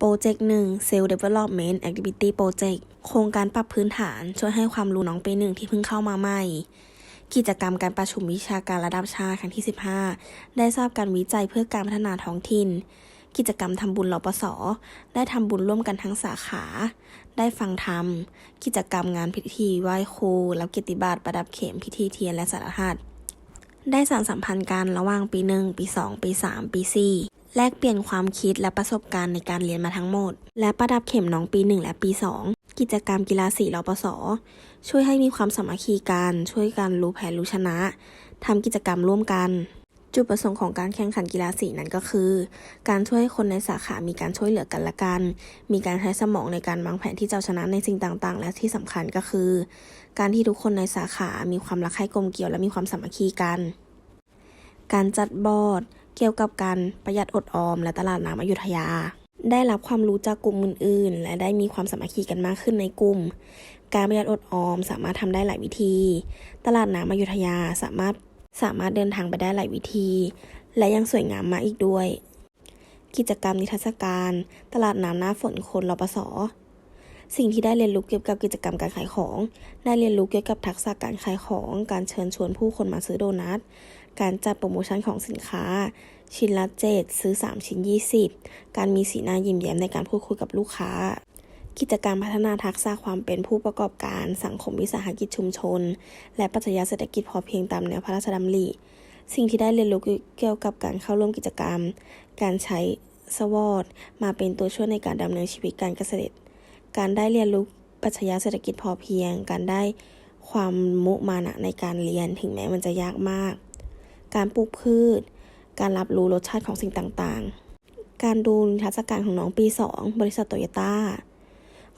โปรเจกต์หนึ่ง Cell Development Activity Project โครงการปรับพื้นฐานช่วยให้ความรู้น้องปีหนึ่งที่เพิ่งเข้ามาใหม่ กิจกรรมการประชุมวิชาการระดับชาติครั้งที่ 15 ได้ทราบการวิจัยเพื่อการพัฒนาท้องถิ่น กิจกรรมทำบุญรปสได้ทำบุญร่วมกันทั้งสาขา ได้ฟังธรรม กิจกรรมงานพิธีไหว้ครูรับเกียรติบัตรประดับเข็มพิธีเทียนและสารหัสได้สานสัมพันธ์กันระหว่างปีหนึ่งปีสองปีสามปีสี่ แลกเปลี่ยนความคิดและประสบการณ์ในการเรียนมาทั้งหมด และประดับเข็มน้องปีหนึ่งและปีสองกิจกรรมกีฬาสีรปส ช่วยให้มีความสามัคคีกัน ช่วยกันรู้แพ้รู้ชนะทำกิจกรรมร่วมกัน จุดประสงค์ของการแข่งขันกีฬาสีนั้นก็คือ การช่วยให้คนในสาขามีการช่วยเหลือกันและกัน มีการใช้สมองในการวางแผนที่จะชนะในสิ่งต่างๆ และที่สำคัญก็คือ การที่ทุกคนในสาขามีความรักใคร่กลมเกลียวและมีความสามัคคีกัน การจัดบอร์ด เกี่ยวกับการประหยัดอดออม และตลาดน้ำอยุธยา ได้รับความรู้จากกลุ่มอื่นๆ และได้มีความสามัคคีกันมากขึ้นในกลุ่ม การประหยัดอดออมสามารถทำได้หลายวิธี ตลาดน้ำอยุธยาสามารถสามารถเดินทางไปได้หลายวิธี และยังสวยงามมากอีกด้วย กิจกรรมนิทรรศการ ตลาดน้ำหน้าฝนคนรปส สิ่งที่ได้เรียนรู้เกี่ยวกับกิจกรรมการขายของ ได้เรียนรู้เกี่ยวกับทักษะการขายของ การเชิญชวนผู้คนมาซื้อโดนัท การจัดโปรโมชั่นของสินค้า ชิ้นละเจ็ดซื้อ 3 ชิ้น 20 การมีสีหน้ายิ้มแย้มในการพูดคุยกับลูกค้า กิจกรรมพัฒนาทักษะความเป็นผู้ประกอบการ สังคมวิสาหกิจชุมชน และปรัชญาเศรษฐกิจพอเพียงตามแนวพระราชดำริ สิ่งที่ได้เรียนรู้เกี่ยวกับการเข้าร่วมกิจกรรม การใช้สวอตมาเป็นตัวช่วยในการดำเนินชีวิตการเกษตร การได้เรียนรู้ปรัชญาเศรษฐกิจพอเพียง การได้ความมุมานะในการเรียนถึงแม้มันจะยากมาก การปลูกพืช การรับรู้รสชาติของสิ่งต่างๆ การดูนิทรรศการของน้องปี 2 บริษัทโตโยต้า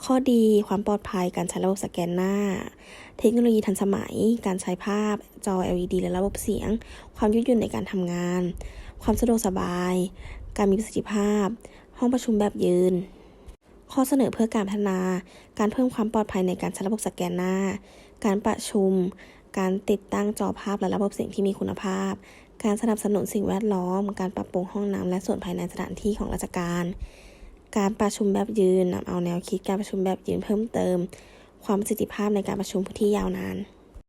ข้อดีความปลอดภัยการใช้ระบบสแกนหน้า เทคโนโลยีทันสมัย การใช้ภาพจอ LED และระบบเสียง ความยืดหยุ่นในการทำงาน ความสะดวกสบาย การมีประสิทธิภาพ ห้องประชุมแบบยืน ข้อเสนอเพื่อการพัฒนา การเพิ่มความปลอดภัยในการใช้ระบบสแกนหน้า การประชุม การติดตั้งจอภาพและระบบเสียงที่มีคุณภาพ การสนับสนุนสิ่งแวดล้อม การปรับปรุงห้องน้ำและส่วนภายในสถานที่ของราชการ การประชุมแบบยืนนำเอาแนวคิดการประชุมแบบยืนเพิ่มเติม ความประสิทธิภาพในการประชุมที่ยาวนาน